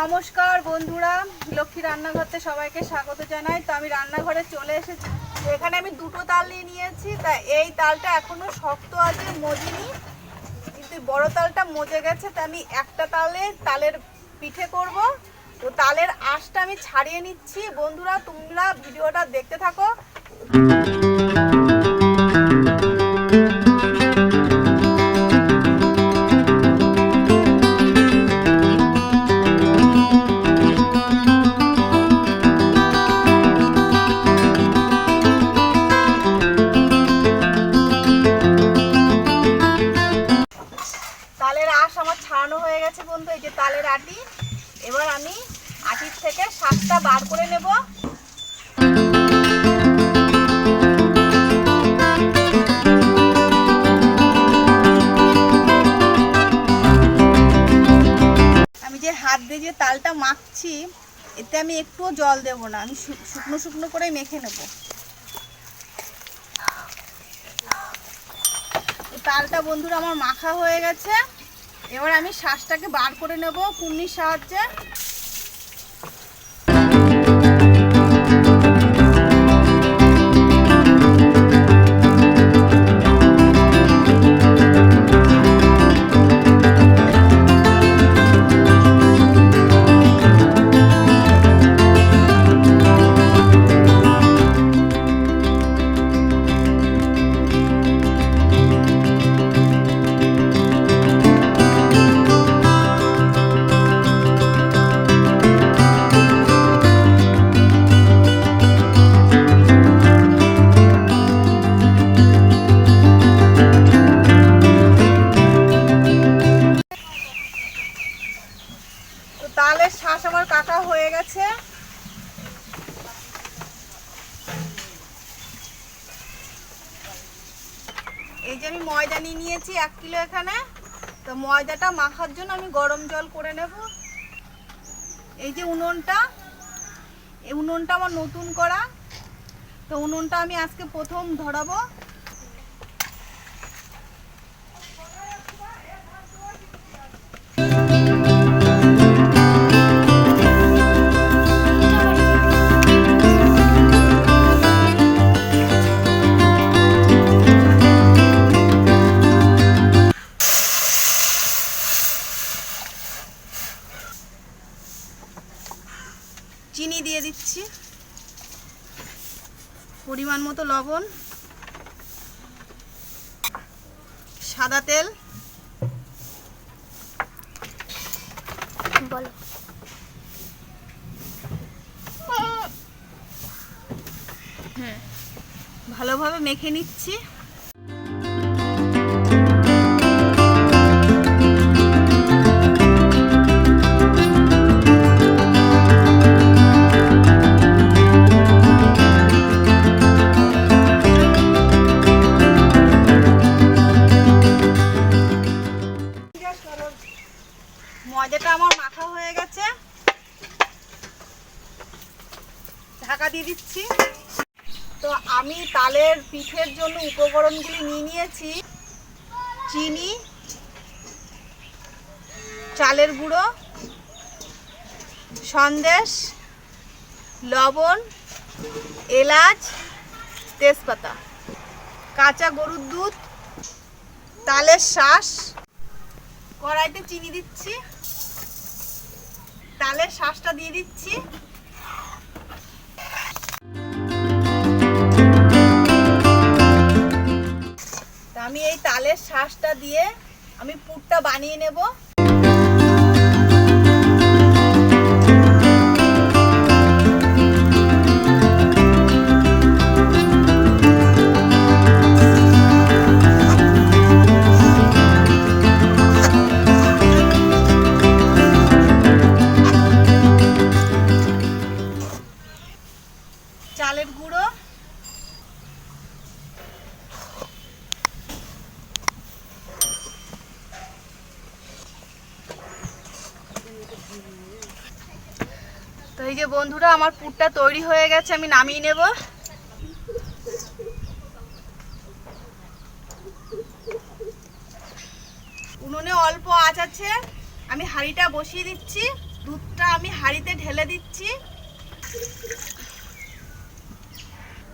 নমস্কার বন্ধুরা, লক্ষ্মী রান্নাঘরতে সবাইকে স্বাগত জানাই। তো আমি রান্নাঘরে চলে এসেছি। এখানে আমি দুটো তাল নিয়ে নিয়েছি। তা এই তালটা এখনও শক্ত আছে, মজিনি। কিন্তু বড় তালটা মজে গেছে, তা আমি একটা তালে তালের পিঠে করব। তো তালের আঁশটা আমি ছাড়িয়ে নিচ্ছি। বন্ধুরা, তোমরা ভিডিওটা দেখতে থাকো। থেকে বার করে নেব। আমি যে হাত দিয়ে যে তালটা মাখছি, এতে আমি একটুও জল দেব না, আমি শুকনো শুকনো করে মেখে নেব। তালটা বন্ধুরা আমার মাখা হয়ে গেছে। এবার আমি শ্বাসটাকে বার করে নেব কুর্নির সাহায্যে। তালের শ্বাস আমার কাটা হয়ে গেছে। এই যে আমি ময়দা নিয়ে নিয়েছি এক কিলো এখানে। তো ময়দাটা মাখার জন্য আমি গরম জল করে নেব। এই যে উনুনটা, এই উনুনটা আমার নতুন করা। তো উনুনটা আমি আজকে প্রথম ধরাবো। দিয়ে দিচ্ছি। পরিমাণ মতো লবণ। সাদা তেল। বলো। ভালোভাবে মেখে নিচ্ছি। আমি তালের পিঠের জন্য উপকরণগুলি নিয়ে নিয়েছি। চিনি, চালের গুঁড়ো, সন্দেশ, লবণ, এলাচ, তেজপাতা। কাঁচা গরুর দুধ, তালের শ্বাস কড়াইতে চিনি দিচ্ছি। তালের শ্বাসটা দিয়ে দিচ্ছি। আমি এই তালের শ্বাসটা দিয়ে আমি পুরটা বানিয়ে নেব। পুরটা তৈরি হয়ে গেছে, আমি নামিয়ে নেব। উনুনে অল্প আঁচ আছে, আমি হাঁড়িটা বসিয়ে দিচ্ছি, দুধটা আমি হাঁড়িতে ঢেলে দিচ্ছি।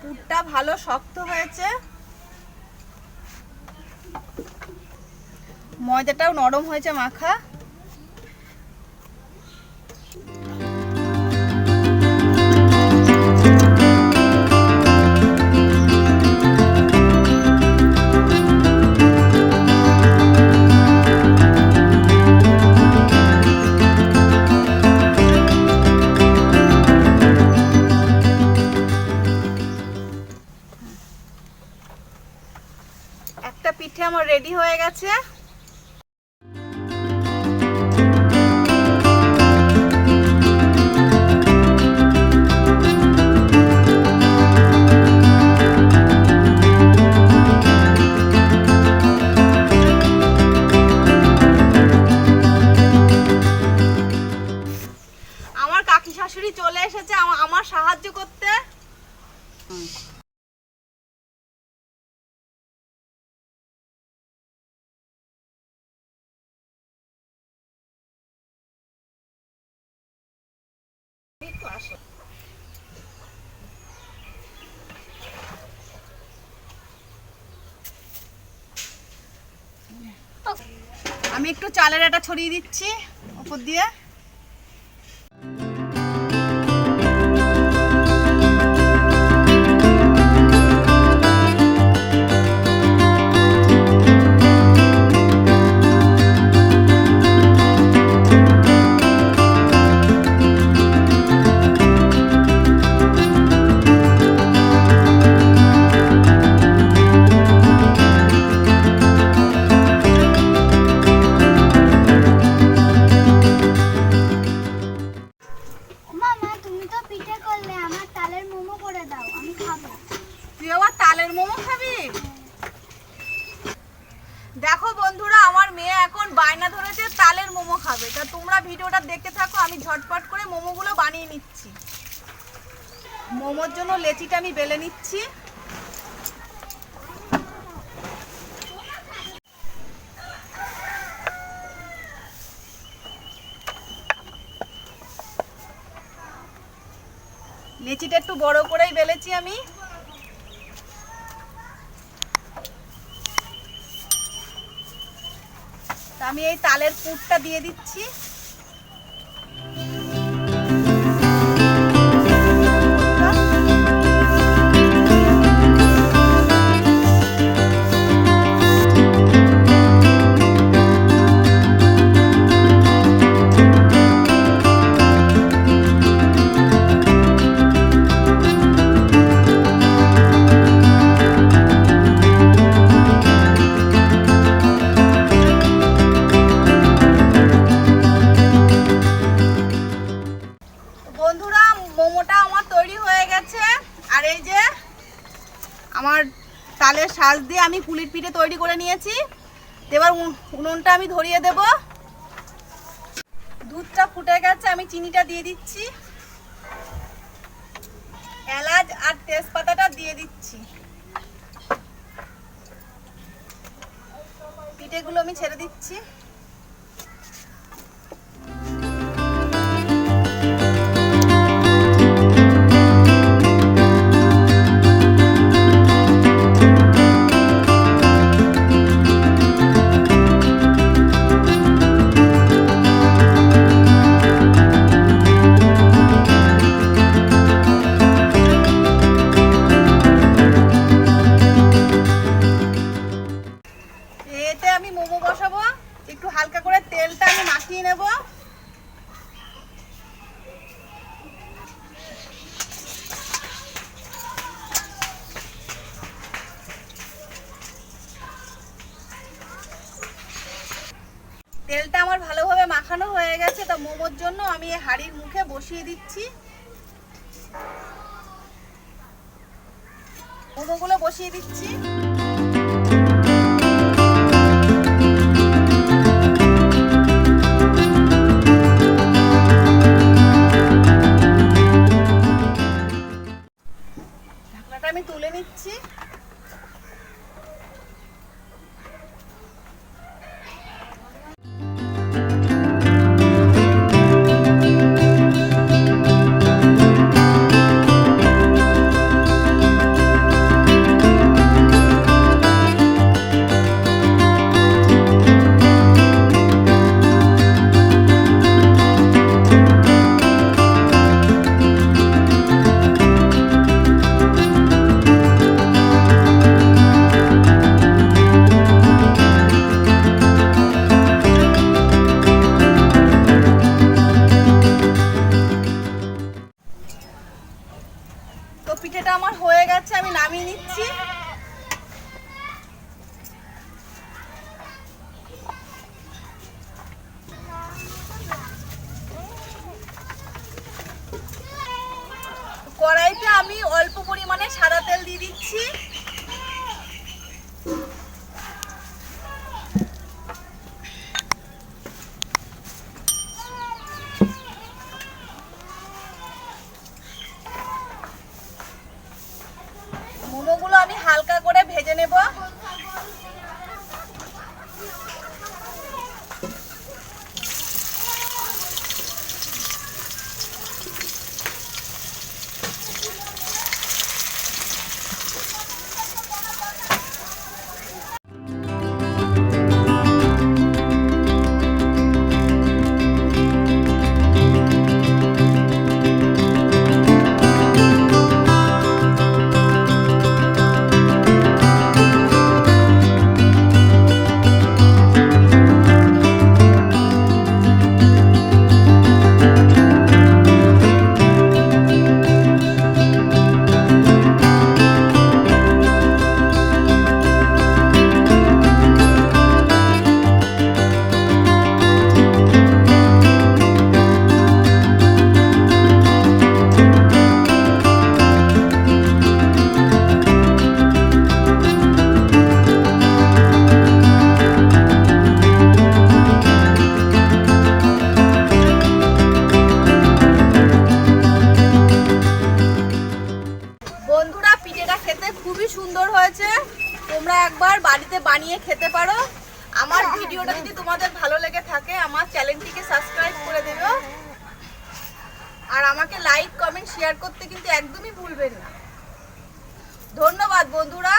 পুরটা ভালো শক্ত হয়েছে। ময়দাটাও নরম হয়েছে মাখা। পিঠে আমার রেডি হয়ে গেছে। আমার কাকি শাশুড়ি চলে এসেছে আমার সাহায্য করতে একটু আসো। আমি একটু চালের আটা ছড়িয়ে দিচ্ছি উপর দিয়ে। খাবে তা তোমরা ভিডিওটা দেখতে থাকো, আমি ঝটপট করে মোমোগুলো বানিয়ে নিচ্ছি। মোমোর জন্য লেচিটা আমি বেলে নিচ্ছি। লেচিটা একটু বড় করেই বেলেছি আমি। তা আমি এই তালের পুরটা দিয়ে দিচ্ছি। তৈরি করে নিয়েছি। এবার উন- উনুনটা আমি ধরিয়ে দেব। দুধটা ফুটে গেছে, আমি চিনিটা দিয়ে দিচ্ছি। এলাচ আর তেজপাতাটা দিয়ে দিচ্ছি। পিঠেগুলো আমি ছেড়ে দিচ্ছি। আমি মাখিয়ে নেব। তেলটা আমার ভালোভাবে মাখানো হয়ে গেছে, তো মোমোর জন্য আমি এই হাঁড়ির মুখে বসিয়ে দিচ্ছি। মোমোগুলো বসিয়ে দিচ্ছি। ভিডিওটা যদি তোমাদের ভালো লেগে থাকে, আমার চ্যানেলটিকে সাবস্ক্রাইব করে দেবে। আর আমাকে লাইক কমেন্ট শেয়ার করতে কিন্তু একদমই ভুলবেন না। ধন্যবাদ বন্ধুরা।